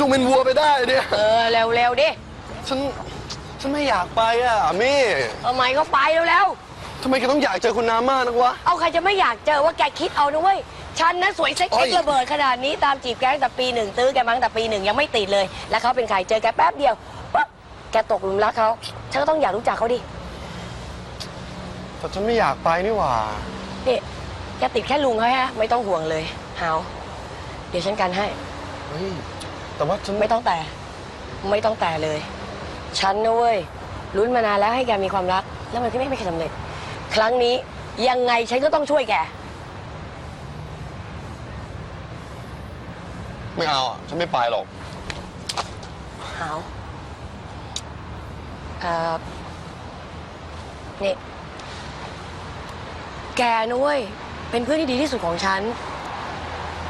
จุงเป็นวัวไปได้เนี่ยเออเร็วๆดิฉันฉันไม่อยากไปอะมี่เอาไหมก็ไปเร็วทำไมแกต้องอยากเจอคุณน้ามากนักวะๆเอาใครจะไม่อยากเจอว่าแกคิดเอานะเว้ยฉันนะสวยเซ็กโอ้เอ็กยระเบิดขนาดนี้ตามจีบแกตั้งแต่ปีหนึ่งตื้อแกมาตั้งแต่ปีหนึ่งยังไม่ติดเลย แล้วเขาเป็นใครเจอแกแป๊บเดียวปั๊บแกตกหลุมรักเขาฉันก็ต้องอยากรู้จักเขาดิแต่ฉันไม่อยากไปนี่หว่านี่แกติดแค่ลุงเขาฮะไม่ต้องห่วงเลยหาวเดี๋ยวฉันกันให้เฮ้ย แต่ว่าฉันไม่ต้องแต่ ไม่ต้องแต่เลย ฉันนะเว้ยลุ้นมานานแล้วให้แกมีความรัก แล้วมันก็ไม่ไม่เคยสำเร็จ ครั้งนี้ยังไงฉันก็ต้องช่วยแก ไม่เอาอะฉันไม่ไปหรอกหาวเอ่อนี่ แกนะเว้ยเป็นเพื่อนที่ดีที่สุดของฉัน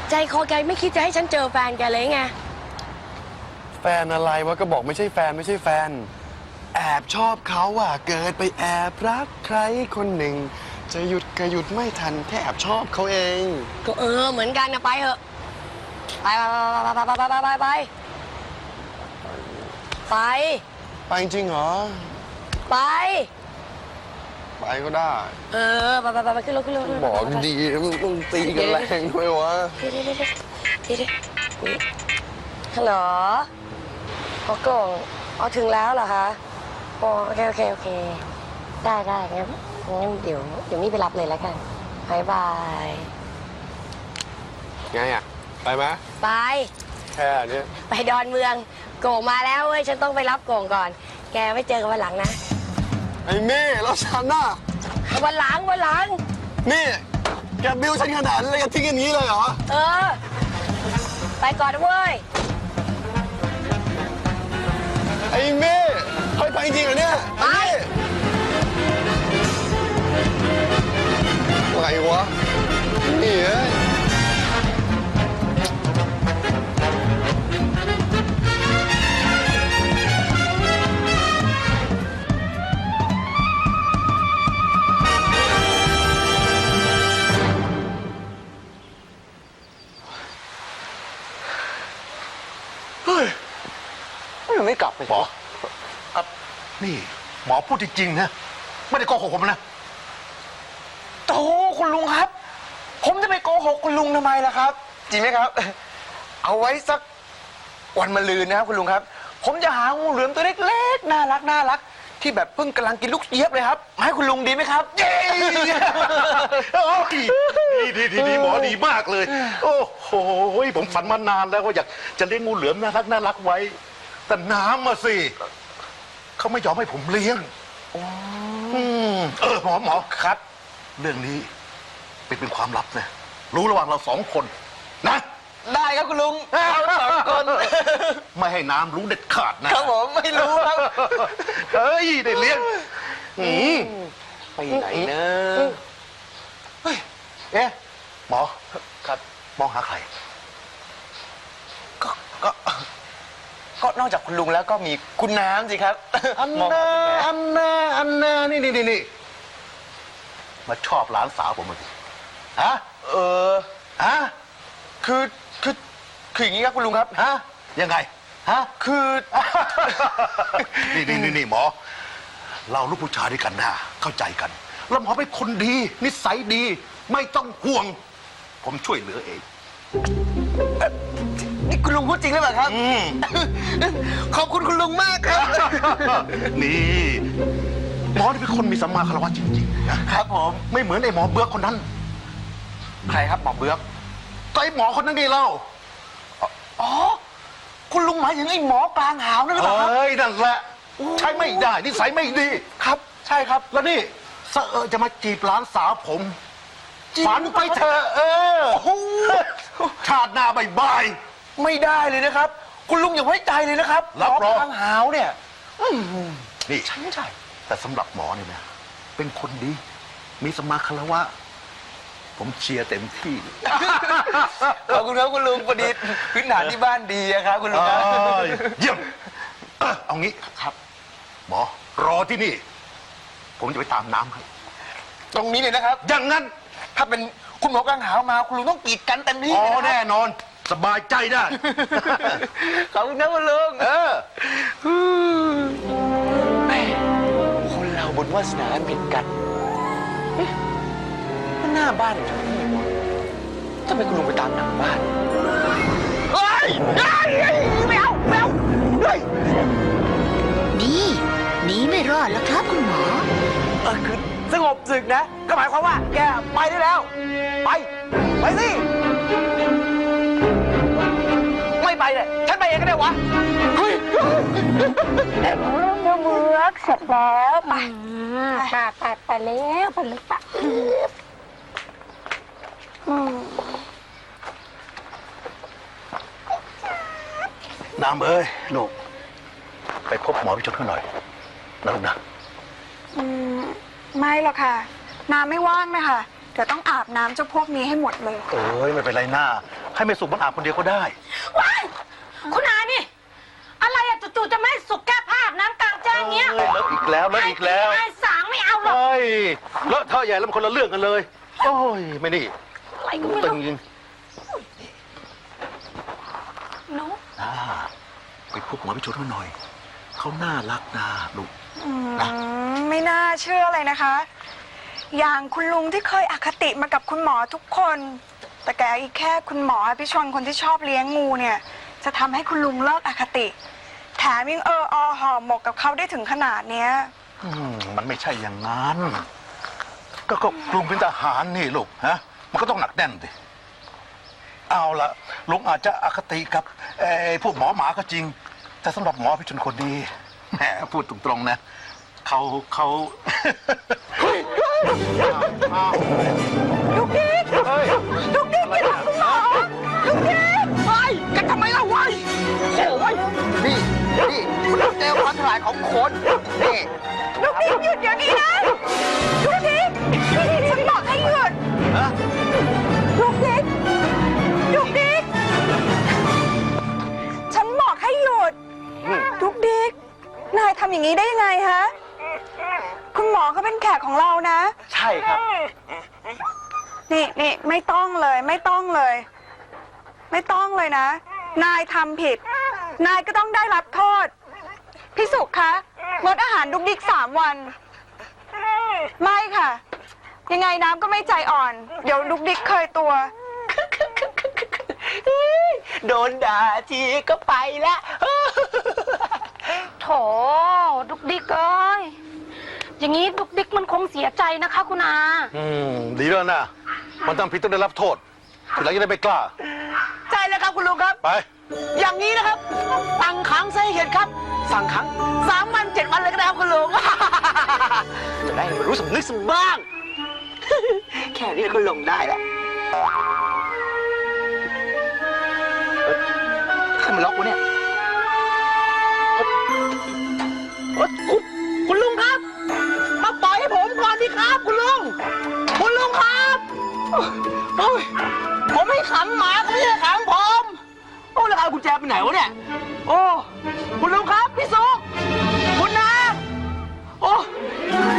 ใจคอแกไม่คิดจะให้ฉันเจอแฟนแกเลยไง แฟนอะไรวะก็บอกไม่ใช่แฟนไม่ใช่แฟน แอบชอบเขาอะเกิดไปแอบรักใครคนหนึ่ง จะหยุดก็หยุดไม่ทันแค่แอบชอบเขาเอง ก็เออเหมือนกันนะไปเถอะไปไปไปไปไปไปไปไปไปจริงเหรอ ไป ไปก็ได้เออไปไปไปไปขึ้นรถขึ้นรถขึ้นรถบอกดีมึงต้องตีกันแรงด้วยวะเดี๋ยวเดี๋ยวเดี๋ยวเดี๋ยวฮัลโหล ขอกล่องเอาถึงแล้วเหรอคะอ๋อโอเคโอเคโอเค ได้ได้งั้นงั้นเดี๋ยวเดี๋ยวมี่ไปรับเลยแล้วกันบายบายไงอะ ไปไหมไปแค่เนี้ยไปดอนเมือง โก่งมาแล้วเว้ยฉันต้องไปรับโก่งก่อน แกไม่เจอกันวันหลังนะ ไอ้เม่แล้วฉันน่ะวันหลังวันหลัง นี่แกบิวฉันขนาดนี้แล้วแกทิ้งอย่างนี้เลยเหรอ เออ ไปก่อนนะเว้ย ไอ้เม่เฮ้ยไปจริงเหรอเนี่ยไปไอ้เม่อะไรวะนี่เอ้ จริงๆนะ ไม่ได้โกหกผมนะโอ้คุณลุงครับ ผมจะไปโกหกคุณลุงทำไมล่ะครับ จริงไหมครับ เอาไว้สักวันมะรืนนะครับคุณลุงครับ ผมจะหางูเหลือมตัวเล็กๆน่ารักน่ารัก ที่แบบเพิ่งกำลังกินลูกเจี๊ยบเลยครับมาให้คุณลุงดีไหมครับ เย้ โอ้ยดีดีดีดีหมอดีมากเลย โอ้โหผมฝันมานานแล้วว่าอยากจะเลี้ยงงูเหลือมน่ารักน่ารักไว้ แต่น้ำมาสิเขาไม่ยอมให้ผมเลี้ยง เออหมอหมอครับ เรื่องนี้เป็นเป็นความลับนะรู้ระหว่างเราสองคน นะ ได้ครับคุณลุงเอาสองคน ไม่ให้น้ำรู้เด็ดขาดนะครับผมไม่รู้ครับ เฮ้ยได้เลี้ยงอืมไปไหนนะเฮ้ยเอ๊ะหมอครับมองหาใครก็ก็ ก็นอกจากคุณลุงแล้วก็มีคุณน้ำสิครับ อันมองแน่หาคุณน้อันแน่อันแน่นี่นี่นี่นี่มาชอบหลานสาวผมมาสิฮะำเออ ฮะคือคือคืออย่างนี้ครับคุณลุงครับ ฮะยังไงฮะ คือ นี่นี่นี่นี่หมอ เราลูกผู้ชายด้วยกันนะเข้าใจกัน แล้วหมอเป็นคนดี นิสัยดี ไม่ต้องห่วง ผมช่วยเหลือเอง นี่คุณลุงพูดจริงหรือเปล่าครับ อืม ขอบคุณคุณลุงมากครับ นี่หมอนี่เป็นคนมีสัมมาคารวะจริงๆนะครับผม ไม่เหมือนไอ้หมอเบือกคนนั้น ใครครับหมอเบื้อกก็ไอ้หมอคนนั้นไงเล่าอ๋อ คุณลุงหมายถึงไอ้หมอกลางหาวนั่นหรือเปล่าครับ เอ้ยนั่นแหละ ใช้ไม่ได้นิสัยไม่ดี ครับ ใช่ครับ แล้วนี่เสอะเออจะมาจีบหลานสาวผมจริงฝันไปเถอะเออโอ้โหชาติหน้าบายบาย ไม่ได้เลยนะครับ คุณลุงอย่าไว้ใจเลยนะครับรับรอง หมอกลางหาวเนี่ยนี่ ใช่ใช่แต่สำหรับหมอเนี่ยนะ เป็นคนดี มีสมมาคารวะ ผมเชียร์เต็มที่ ขอบคุณครับคุณลุงพอดีพื้นฐานที่บ้านดีอะครับ คุณลุงครับเอ้ยเยี่ยมเออเอางี้ครับ หมอ รอที่นี่ ผมจะไปตามน้ำให้ ตรงนี้เลยนะครับ อย่างนั้น ถ้าเป็นคุณหมอกลางหาวมาคุณลุงต้องกีดกันเต็มที่อ๋อเลยนะคแน่รับนอน สบายใจได้ ขอบคุณนะคุณลุงเออแม่คนเราบุญวาสนาอันผิดกันเอ๊ะมันหน้าบ้านอยู่ที่นี่วะทำไมคุณลุงไปตามหนังบ้านเฮ้ยเฮ้ยเฮ้ยไม่เอาไม่เอาเฮ้ย นี่หนีไม่รอดแล้วครับคุณหมอ เออคือสงบศึกนะ ก็หมายความว่าแกไปได้แล้ว ไป ไปสิ ไม่ไปเลยฉันไปเองก็ได้วะเฮ้ยเมื่อเมือกเสร็จแล้วไปไปไปไปแล้วไปเลยปะน้ำเอ้ยลูกไปพบหมอพิจารณาหน่อยนะลูกนะอืมไม่หรอกค่ะ น้ำไม่ว่างนะคะเดี๋ยวต้องอาบน้ำเจ้าพวกนี้ให้หมดเลย เอ้ยไม่เป็นไรหน้า ให้ไม่สุกมันอาบคนเดียวก็ได้ ว้ายคุณอานี่ อะไรอะจู่ๆจะไม่ให้สุกแก้ผ้าอาบน้ำกลางแจ้งเงี้ยเอ้ยเลอะอีกแล้วเลอะอีกแล้ว ไอ้สางไม่เอาหรอก เฮ้ยเลอะเท่าใหญ่แล้วมันคนละเรื่องกันเลย โอ้ย ไม่นี่อะไรก็ไม่ตึงรู้จริงหนูอ่าไปพบหมอพิจารณาหน่อย เขาน่ารักนะลูก อืมไม่น่าเชื่อเลยนะคะ อย่างคุณลุงที่เคยอคติมากับคุณหมอทุกคน แต่แกอีกแค่คุณหมอพิชนคนที่ชอบเลี้ยงงูเนี่ย จะทำให้คุณลุงเลิกอคติ แถมยังเอออห่อหมกกับเขาได้ถึงขนาดเนี้ย อืมมันไม่ใช่อย่างนั้น ก็ก็ลุงเป็นทหารนี่ลูกฮะ มันก็ต้องหนักแน่นดิ เอาละลุงอาจจะอคติกับไอ้พวกหมอหมาก็จริง แต่สำหรับหมอพิชนคนนี้แหมพูดตรงๆนะเขาเขาอ้าวลูกดิ๊กเฮ้ยลูก ดิ๊กไปทำคุณหมอลูกดิ๊กเฮ้ยกันทำไมล่ะวะโอ้ยนี่นี่คุณต้องเจอความฉลาดของคนนี่ลูกดิ๊กหยุดเดี๋ยวนี้นะลูกดิ๊กฉันบอกให้หยุดฮะลูกดิ๊กลูกดิ๊กฉันบอกให้หยุดลูกดิ๊กนายทำอย่างนี้ได้ยังไงฮะคุณหมอเขาเป็นแขกของเรานะ ใช่ครับ นี่นี่ไม่ต้องเลยไม่ต้องเลย ไม่ต้องเลยนะ นายทำผิด นายก็ต้องได้รับโทษ พี่สุขคะงดอาหารดุกดิกสามวัน ไม่ค่ะ ยังไงน้ำก็ไม่ใจอ่อน เดี๋ยวดุกดิกเคยตัว โดนด่าทีก็ไปแล้วโถดุกดิกเอ้ย อย่างนี้ดุกดิกมันคงเสียใจนะคะ คุณอา อืม ดีแล้วนะ มันทำผิดต้องได้รับโทษทีหลังจะได้ไม่กล้า ใช่แล้วครับคุณลุงครับ ไป อย่างนี้นะครับสั่งขังซะให้เห็นครับ สั่งขังสามวันเจ็ดวันเลยก็ได้ครับคุณลุง จะได้รู้สำนึกสักบ้าง แค่นี้ก็ลงได้แล้วเอ้ยใครมาล็อกวะเนี่ยเอ้ยคุณคุณลุงครับ ครับคุณลุง คุณลุงครับโอ้ยผมให้ขังหมาเขาไม่ให้ขังผม โอ้แล้วเอากุญแจไปไหนวะเนี่ย โอ้ คุณลุงครับพี่สุกคุณนาโอ้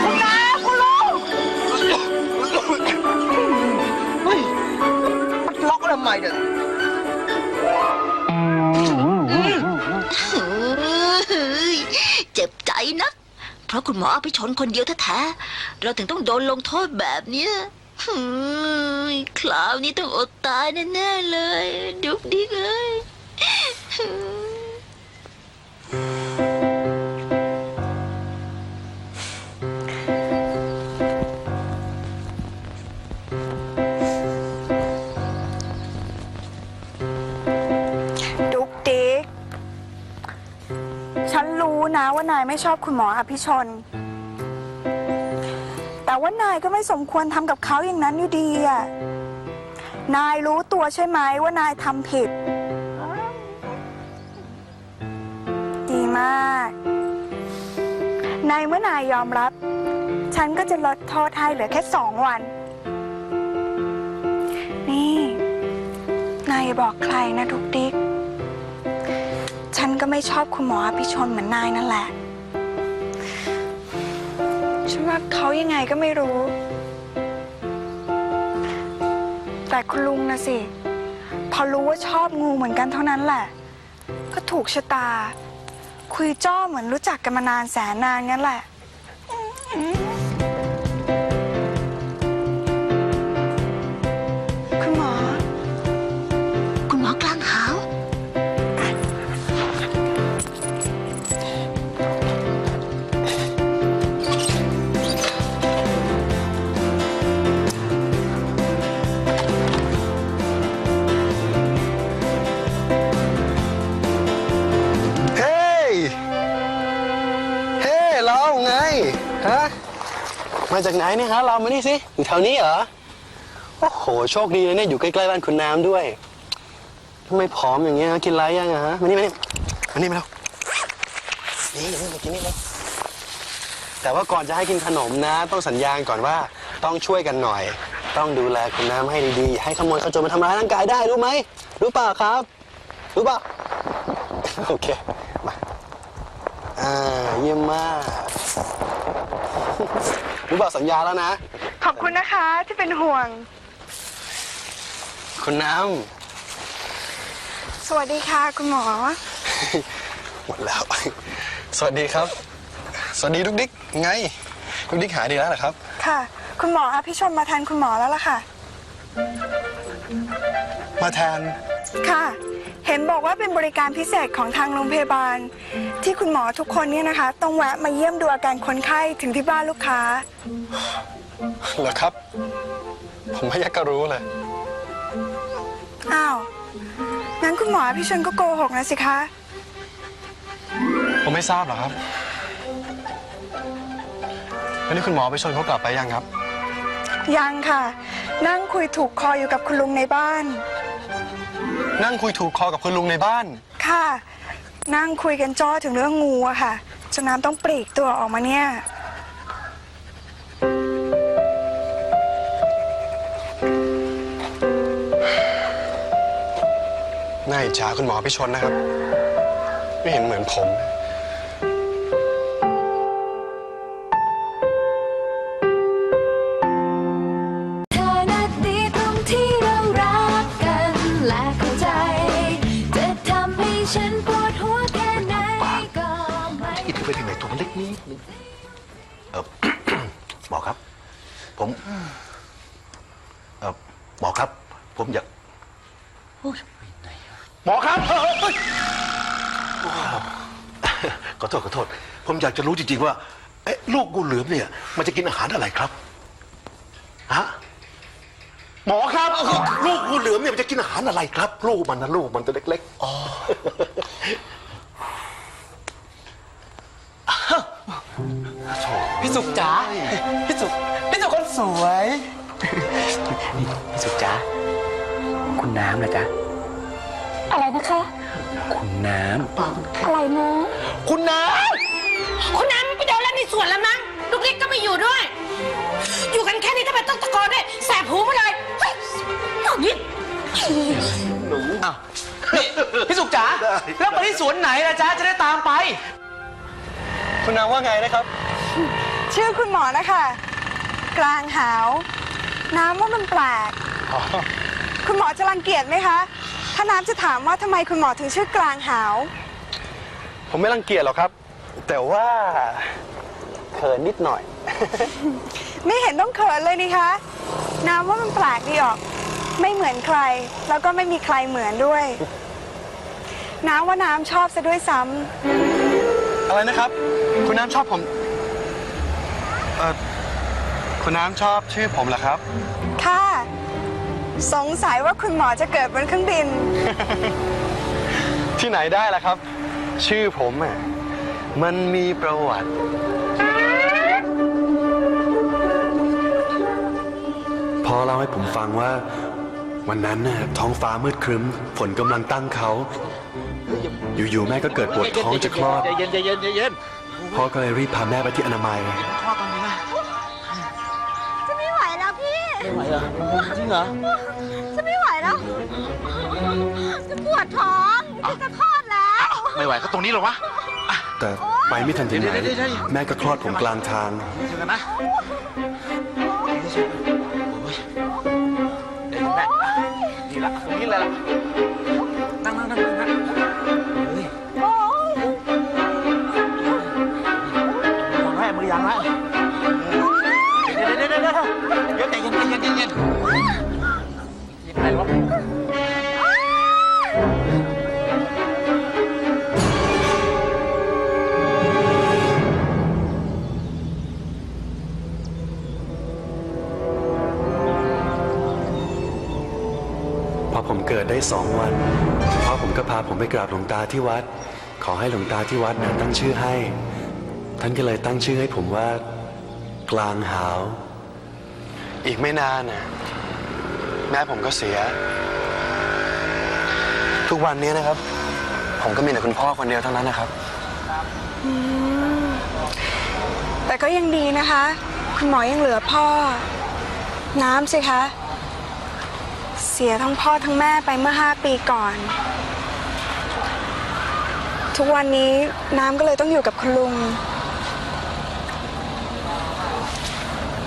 คุณนาคุณลุงเฮ้ยมันล็อกทำไมเนี่ย เพราะคุณหมอเอาไปชนคนเดียวแท้ๆเราถึงต้องโดนลงโทษแบบเนี้ยเฮ้ยคราวนี้ต้องอดตายแน่ๆเลย ดุกดิกเลยานายไม่ชอบคุณหมออภิชน แต่ว่านายก็ไม่สมควรทำกับเขาอย่างนั้นอยู่ดีอะนายรู้ตัวใช่ไหมว่านายทำผิด ดีมากนายเมื่อนายยอมรับ ฉันก็จะลดโทษให้เหลือแค่สองวัน นี่ นายบอกใครนะทุกดิก ฉันก็ไม่ชอบคุณหมออภิชนเหมือนนายนั่นแหละ ฉันว่าเขายังไงก็ไม่รู้ แต่คุณลุงนะสิ พอรู้ว่าชอบงูเหมือนกันเท่านั้นแหละ ก็ถูกชะตา คุยจ้อเหมือนรู้จักกันมานานแสนนานงั้นแหละ มาจากไหนเนี่ยฮะเรามานี่สิอยู่แถวนี้เหรอโอ้โหโชคดีเลยเนี่ยอยู่ใกล้ๆบ้านคุณน้ำด้วยทำไมผอมอย่างเงี้ยฮะกินไรยังอะฮะมานี่มานี่มานี่มาแล้วนี่นี่มากินนี่เลยแต่ว่าก่อนจะให้กินขนมนะ ต้องสัญญาณก่อนว่าต้องช่วยกันหน่อย ต้องดูแลคุณน้ำให้ดีๆ ให้ขโมยขโจรมาทำร้ายร่างกายได้รู้ไหมรู้เปล่าครับ รู้เปล่าโอเคมาอ่าเยี่ยมมาก รู้บอกสัญญาแล้วนะ ขอบคุณนะคะที่เป็นห่วง คุณน้สวัสดีค่ะ คุณหมอำ หมดแล้ว สวัสดีครับ สวัสดีดุกดิกไงดุกดิกหายดีแล้วเหรอครับ ค่ะ คุณหมออภิชมมาแทนคุณหมอแล้วล่ะค่ะ มาแทน ค่ะ เห็นบอกว่าเป็นบริการพิเศษของทางโรงพยาบาล ที่คุณหมอทุกคนเนี่ยนะคะ ต้องแวะมาเยี่ยมดูอาการคนไข้ถึงที่บ้านลูกค้า เหรอครับ ผมไม่อยากจะรู้เลย อ้าวงั้นคุณหมออภิชนก็โกหกนะสิคะ ผมไม่ทราบหรอกครับวันนี้คุณหมอไปชนเขากลับไปยังครับ ยังค่ะ นั่งคุยถูกคออยู่กับคุณลุงในบ้าน นั่งคุยถูกคอกับคุณลุงในบ้าน ค่ะ นั่งคุยกันจ้อถึงเรื่องงูอะค่ะจนน้ำต้องปลีกตัวออกมาเนี่ย น่าอิจฉาคุณหมอพิชนนะครับ ไม่เห็นเหมือนผม อยากจะรู้จริงๆว่าเอ๊ะลูกงูเหลือมเนี่ย มันจะกินอาหารอะไรครับฮะหมอครับลูกงูเหลือมเนี่ยมันจะกินอาหารอะไรครับ ลูกมันนะลูกมันตัวเล็กๆอ๋อพี่สุกจ๋าพี่สุกพี่สุกคนสวยนี่พี่สุกจ๋าคุณน้ำนะจ๊ะอะไรนะคะ คุณน้อะไรนะำคุณน้ คุณน้ำไปเดินเล่นในสวนแล้วมั้งลูกเล็กก็ไม่อยู่ด้วย อยู่กันแค่นี้ทำไมต้องตะโกนด้วยแสบหูมาเลยเฮ้ยเอานี่ำอ้าวนี่พี่สุกจ๋าแล้วไปที่สวนไหนนะจ๊ะจะได้ตามไป คุณน้ำว่าไงนะครับ ชื่อคุณหมอนะคะ กลางหาว น้ำว่ามันแปลก คุณหมอจะรังเกียจไหมคะ ถ้าน้ำจะถามว่าทำไมคุณหมอถึงชื่อกลางหาว ผมไม่รังเกียจหรอกครับ แต่ว่าเขินนิดหน่อย ไม่เห็นต้องเขินเลยนี่คะน้ำว่ามันแปลกดีออก ไม่เหมือนใคร แล้วก็ไม่มีใครเหมือนด้วย น้ำว่าน้ำชอบซะด้วยซ้ำอะไรนะครับ คุณน้ำชอบผม เออคุณน้ำชอบชื่อผมเหรอครับค่ะ สงสัยว่าคุณหมอจะเกิดบนเครื่องบิน ที่ไหนได้ล่ะครับ ชื่อผมอะ มันมีประวัติพ่อเล่าให้ผมฟังว่า วันนั้นน่ะท้องฟ้ามืดครึ้ม ฝนกำลังตั้งเขา อยู่ๆแม่ก็เกิดปวดท้องจะคลอดเย็นเย็นเย็นพ่อก็เลยรีบพาแม่ไปที่อนามัยจะไม่ไหวแล้วพี่ ไม่ไหวเหรอจริงเหรอ จะไม่ไหวแล้ว จะปวดท้องจะคลอดแล้ว ไม่ไหวก็ตรงนี้เหรอวะ แต่ไปไม่ทันถึงไหน แม่ก็คลอดผมกลางทาง เจอกันนะโอ้ยเดี๋ยวแม่นี่ละตรงนี้เลยเลยล่ะ ดได้สองวันพ่อผมก็พาผมไปกราบหลวงตาที่วัด ขอให้หลวงตาที่วัดนะตั้งชื่อให้ ท่านก็เลยตั้งชื่อให้ผมว่า กลางหาว อีกไม่นานนะแม่ผมก็เสีย ทุกวันนี้นะครับ ผมก็มีแต่คุณพ่อคนเดียวเท่านั้นนะครับ แต่ก็ยังดีนะคะ คุณหมอยังเหลือพ่อ น้ำสิคะ เสียทั้งพ่อทั้งแม่ไปเมื่อห้าปีก่อน ทุกวันนี้น้ำก็เลยต้องอยู่กับคุณลุง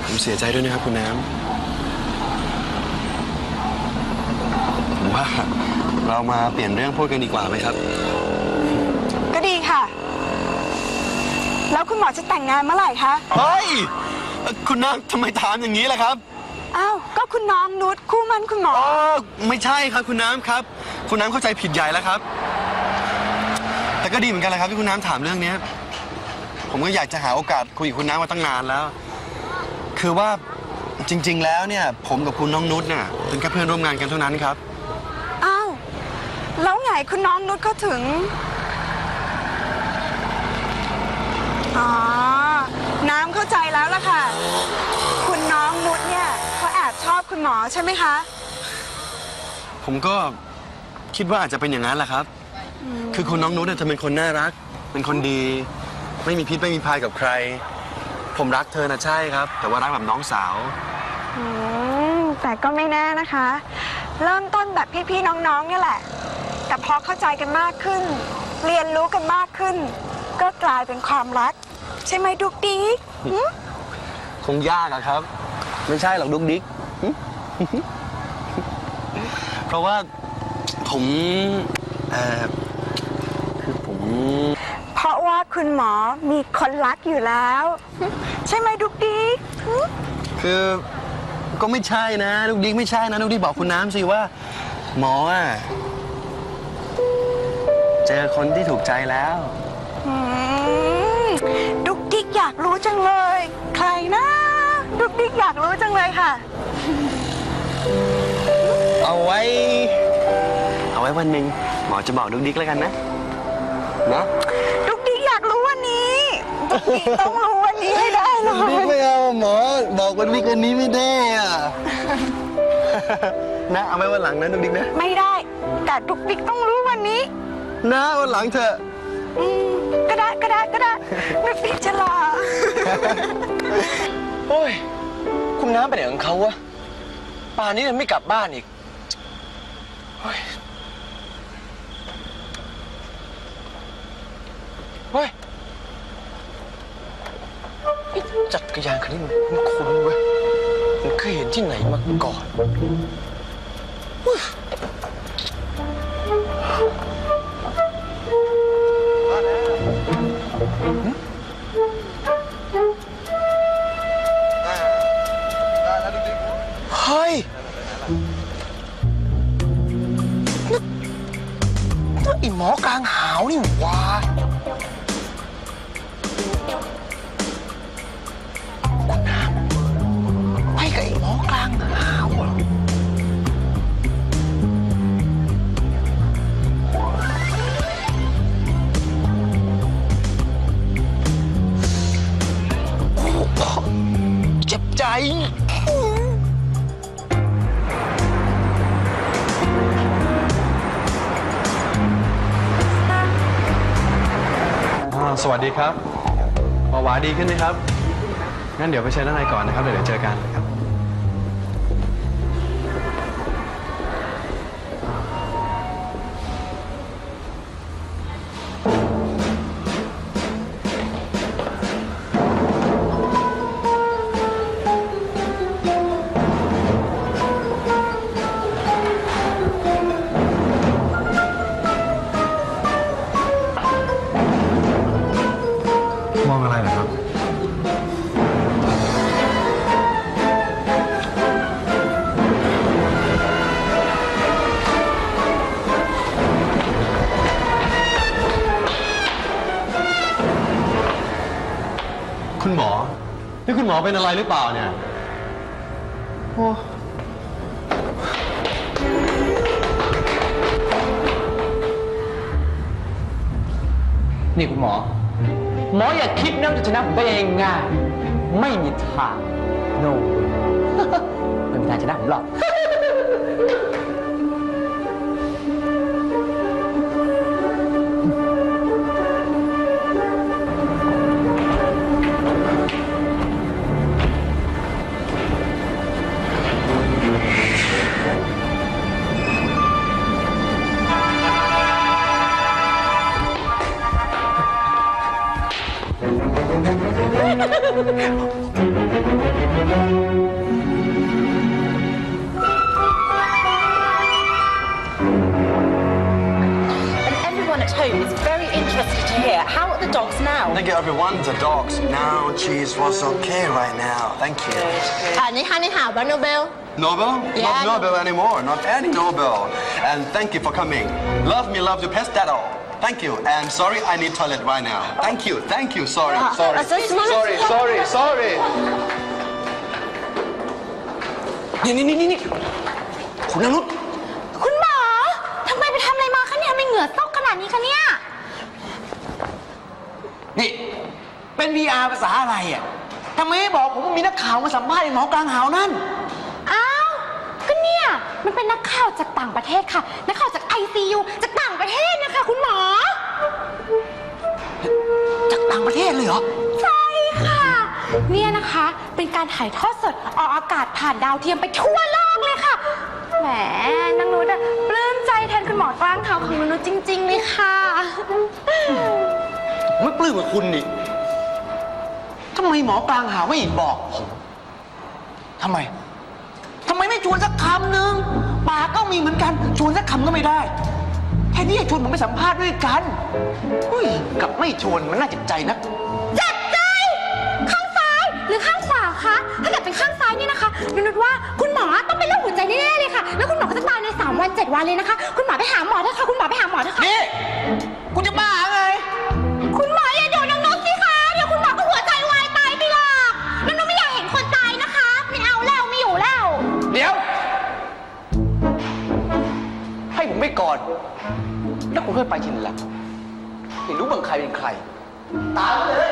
ผมเสียใจด้วยนะครับคุณน้ำผมว่าเรามาเปลี่ยนเรื่องพูดกันดีกว่าไหมครับ ก็ดีค่ะ แล้วคุณหมอจะแต่งงานเมื่อไหร่คะ เฮ้ย คุณน้ำทำไมถามอย่างนี้ล่ะครับ อ้าวก็ คุณน้องนุชคู่มันคุณหมอ อ๋อไม่ใช่ครับคุณน้ำครับ คุณน้ำเข้าใจผิดใหญ่แล้วครับ แต่ก็ดีเหมือนกันแหละครับที่คุณน้ำถามเรื่องเนี้ยผมก็อยากจะหาโอกาสคุยกับคุณน้ำมาตั้งนานแล้ว คือว่าจริง ๆ แล้วเนี่ย ผมกับคุณน้องนุชน่ะเป็นแค่เพื่อนร่วมงานกันเท่านั้นครับ อ้าว แล้วไงคุณน้องนุชเขาถึง อ๋อ น้ำเข้าใจแล้วล่ะค่ะ คุณน้องนุชเนี่ยเขาแอบชอบคุณ หมอใช่ไหมคะ ผมก็คิดว่าอาจจะเป็นอย่างนั้นแหละครับ คือคุณน้องนุชเนี่ยเธอเป็นคนน่ารัก เป็นคนดี ไม่มีพิษไม่มีภัยกับใคร ผมรักเธอนะใช่ครับ แต่ว่ารักแบบน้องสาว อืมแต่ก็ไม่แน่นะคะ เริ่มต้นแบบพี่ๆน้องๆเนี่ยแหละ แต่พอเข้าใจกันมากขึ้น เรียนรู้กันมากขึ้น ก็กลายเป็นความรัก ใช่ไหมดุกดีหึ คงยากอะครับ ไม่ใช่หรอกดุกดิกหึ เพราะว่าผมเอ่อคือผมเพราะว่าคุณหมอมีคนรักอยู่แล้วหึใช่ไหมดุกดีหึคือก็ไม่ใช่นะดุกดิกไม่ใช่นะดุกดิกบอกคุณน้ำสิว่า หมออะเจอคนที่ถูกใจแล้ว อืมดุกดิกอยากรู้จังเลย ใครนะดุกดิกอยากรู้จังเลยค่ะ เอาไว้ เอาไว้วันหนึ่งหมอจะบอกดุกดิกแล้วกันนะนะดุกดิกอยากรู้วันนี้ดุกดิกต้องรู้วันนี้ให้ได้เลดิกยไม่เอาหมอบอกวันดิกวันนี้ไม่ได้อะนะเอาไว้วันหลังนะดุกดิกนะไม่ได้ แต่ดุกดิกต้องรู้วันนี้ นะวันหลังเถอะอืมก็ได้ก็ได้ก็ได้ดุกดิกจะรอโอ้ยคุณน้ำไปไหนของเขาวะ ป่านนี้ยังไม่กลับบ้านอีกเฮ้ยเฮ้ยไอ้จักรยานคันนี้มันคุ้นๆเว้ย มันเคยเห็นที่ไหนมาก่อน อหมอกลางหาวนี่หวาคุณน้ำไปกับไอ้หมอกลางหาวเหรอโอ้โหเจ็บใจ สวัสดีครับหมอหวาดีขึ้นไหมครับ งั้นเดี๋ยวไปเช็คด้านในก่อนนะครับ เดี๋ยวเจอกันครับ เป็นอะไรหรือเปล่าเนี่ยนี่คุณหมอ หมออย่าคิดนะว่าจะชนะผมได้ง่ายๆไม่มีทาง no ไม่มีทางชนะผมหรอก and everyone at home is very interested to hear how are the dogs now? Thank you, everyone. The dogs now. Cheese was okay right now. Thank you. Uh, 你好，你好，Nobel. Nobel? Yeah, not Nobel anymore. Not any Nobel. And thank you for coming. Love me, love you, pest that all. Thank you and sorry I need toilet right now thank you thank you sorry sorry uh, so- so- sorry sorry sorry นี่นี่นี่นี่คุณนรุตคุณหมอทำไมไปทำอะไรมาคะเนี่ยทำไมเหงื่อตกขนาดนี้คะเนี่ย นี่ เป็น VR ภาษาอะไรอะทำไมไม่บอกผมว่ามีนักข่าวมาสัมภาษณ์ไอ้หมอกลางหาวนั่น อ้าว ก็เนี่ย มันเป็นนักข่าว จากต่างประเทศค่ะ นักข่าวจาก ICU จากต่างประเทศนะคะ คุณหมอ จากต่างประเทศเลยเหรอ ใช่ค่ะ เนี่ยนะคะเป็นการถ่ายทอดสดออกอากาศผ่านดาวเทียมไปทั่วโลกเลยค่ะ แหมนางนุชอะปลื้มใจแทนคุณหมอกลางเขาของมนุษย์จริง ๆ เลยค่ะ ไม่ปลื้มกับคุณนี่ทำไมหมอกลางหาวไม่บอกผมทำไมทำไมไม่ ชวนสักคำหนึ่งปากก็มีเหมือนกัน ชวนสักคำก็ไม่ได้แทนที่จะชวนผมไปสัมภาษณ์ด้วยกันอุ้ยกลับไม่ชวนมันน่าเจ็บใจนะเจ็บใจ ข้างซ้ายหรือข้างขวาคะ ถ้าเกิดเป็นข้างซ้ายเนี่ยนะคะมนุษย์ว่าคุณหมอต้องเป็นโรคหัวใจแน่ๆเลยค่ะ แล้วคุณหมอก็จะตายใน3วัน7วันเลยนะคะ คุณหมอไปหาหมอเถอะค่ะ คุณหมอไปหาหมอเถอะค่ะนี่ ค่อยไปทีหลังไม่รู้บังใครเป็นใคร ตายไปเลย